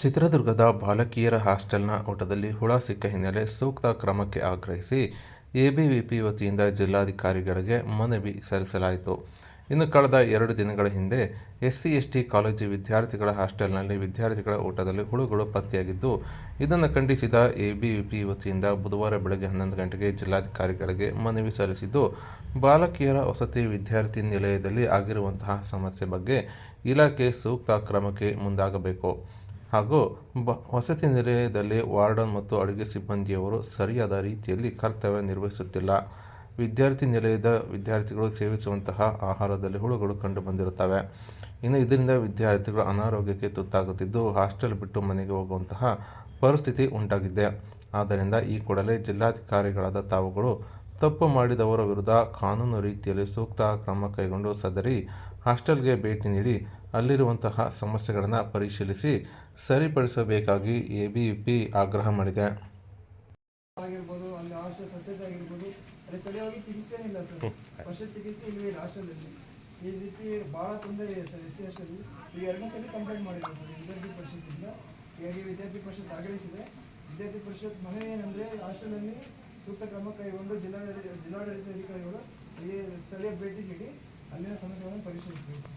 ಚಿತ್ರದುರ್ಗದ ಬಾಲಕಿಯರ ಹಾಸ್ಟೆಲ್ನ ಊಟದಲ್ಲಿ ಹುಳ ಸಿಕ್ಕ ಹಿನ್ನೆಲೆ ಸೂಕ್ತ ಕ್ರಮಕ್ಕೆ ಆಗ್ರಹಿಸಿ ಎಬಿವಿಪಿ ವತಿಯಿಂದ ಜಿಲ್ಲಾಧಿಕಾರಿಗಳಿಗೆ ಮನವಿ ಸಲ್ಲಿಸಲಾಯಿತು. ಇನ್ನು ಕಳೆದ ಎರಡು ದಿನಗಳ ಹಿಂದೆ ಎಸ್ಸಿ, ಎಸ್ಟಿ ಕಾಲೇಜು ವಿದ್ಯಾರ್ಥಿಗಳ ಹಾಸ್ಟೆಲ್ನಲ್ಲಿ ವಿದ್ಯಾರ್ಥಿಗಳ ಊಟದಲ್ಲಿ ಹುಳುಗಳು ಪತ್ತೆಯಾಗಿದ್ದು, ಇದನ್ನು ಖಂಡಿಸಿದ ಎಬಿವಿಪಿ ವತಿಯಿಂದ ಬುಧವಾರ ಬೆಳಗ್ಗೆ ಹನ್ನೊಂದು ಗಂಟೆಗೆ ಜಿಲ್ಲಾಧಿಕಾರಿಗಳಿಗೆ ಮನವಿ ಸಲ್ಲಿಸಿದ್ದು, ಬಾಲಕಿಯರ ವಸತಿ ವಿದ್ಯಾರ್ಥಿ ನಿಲಯದಲ್ಲಿ ಆಗಿರುವಂತಹ ಸಮಸ್ಯೆ ಬಗ್ಗೆ ಇಲಾಖೆ ಸೂಕ್ತ ಕ್ರಮಕ್ಕೆ ಮುಂದಾಗಬೇಕು. ಹಾಗೂ ಬ, ವಸತಿ ನಿಲಯದಲ್ಲಿ ವಾರ್ಡನ್ ಮತ್ತು ಅಡುಗೆ ಸಿಬ್ಬಂದಿಯವರು ಸರಿಯಾದ ರೀತಿಯಲ್ಲಿ ಕರ್ತವ್ಯ ನಿರ್ವಹಿಸುತ್ತಿಲ್ಲ. ವಿದ್ಯಾರ್ಥಿ ನಿಲಯದ ವಿದ್ಯಾರ್ಥಿಗಳು ಸೇವಿಸುವಂತಹ ಆಹಾರದಲ್ಲಿ ಹುಳುಗಳು ಕಂಡುಬಂದಿರುತ್ತವೆ ಇನ್ನು ಇದರಿಂದ ವಿದ್ಯಾರ್ಥಿಗಳು ಅನಾರೋಗ್ಯಕ್ಕೆ ತುತ್ತಾಗುತ್ತಿದ್ದು, ಹಾಸ್ಟೆಲ್ ಬಿಟ್ಟು ಮನೆಗೆ ಹೋಗುವಂತಹ ಪರಿಸ್ಥಿತಿ ಉಂಟಾಗಿದೆ. ಆದ್ದರಿಂದ ಈ ಕೂಡಲೇ ಜಿಲ್ಲಾಧಿಕಾರಿಗಳಾದ ತಾವುಗಳು ತಪ್ಪು ಮಾಡಿದವರ ವಿರುದ್ಧ ಕಾನೂನು ರೀತಿಯಲ್ಲಿ ಸೂಕ್ತ ಕ್ರಮ ಕೈಗೊಂಡು ಸದರಿ ಹಾಸ್ಟೆಲ್ಗೆ ಭೇಟಿ ನೀಡಿ ಅಲ್ಲಿರುವಂತಹ ಸಮಸ್ಯೆಗಳನ್ನು ಪರಿಶೀಲಿಸಿ ಸರಿಪಡಿಸಬೇಕಾಗಿ ಎಬಿವಿಪಿ ಆಗ್ರಹ ಮಾಡಿದೆ. ಆಗಿರ್ಬೋದು, ಅಲ್ಲಿ ಹಾಸ್ಟೆಲ್ ಸ್ವಚ್ಛತೆ ಆಗಿರ್ಬೋದು, ಅಲ್ಲಿ ಸರಿಯಾಗಿ ಚಿಕಿತ್ಸೆ ಇಲ್ಲ ಸರ್. ಫಸ್ಟ್ ಚಿಕಿತ್ಸೆ ಇಲ್ಲವೇ ಇಲ್ಲ ಈ ರೀತಿ ಭಾಳ ತೊಂದರೆ ಇದೆ ಸರ್, ಎಸ್ ಎರಡನೇ ಕಂಪ್ಲೇಂಟ್ ಮಾಡಿದ್ದಾರೆ ಸರ್, ವಿದ್ಯಾರ್ಥಿ ಪರಿಷತ್ತಿಂದ. ಹೀಗಾಗಿ ವಿದ್ಯಾರ್ಥಿ ಪರಿಷತ್ ಆಗ್ರಹಿಸಿದೆ. ವಿದ್ಯಾರ್ಥಿ ಪರಿಷತ್ ಮನೆ ಏನಂದರೆ ಹಾಸ್ಟೆಲಲ್ಲಿ ಸೂಕ್ತ ಕ್ರಮ ಕೈಗೊಂಡು ಜಿಲ್ಲಾಡಳಿತ ಜಿಲ್ಲಾಡಳಿತ ಅಧಿಕಾರಿಗಳು ಈ ಸ್ಥಳೀಯ ಭೇಟಿ ನೀಡಿ ಅಲ್ಲಿನ ಸಮಸ್ಯೆಗಳನ್ನು ಪರಿಶೀಲಿಸಬೇಕು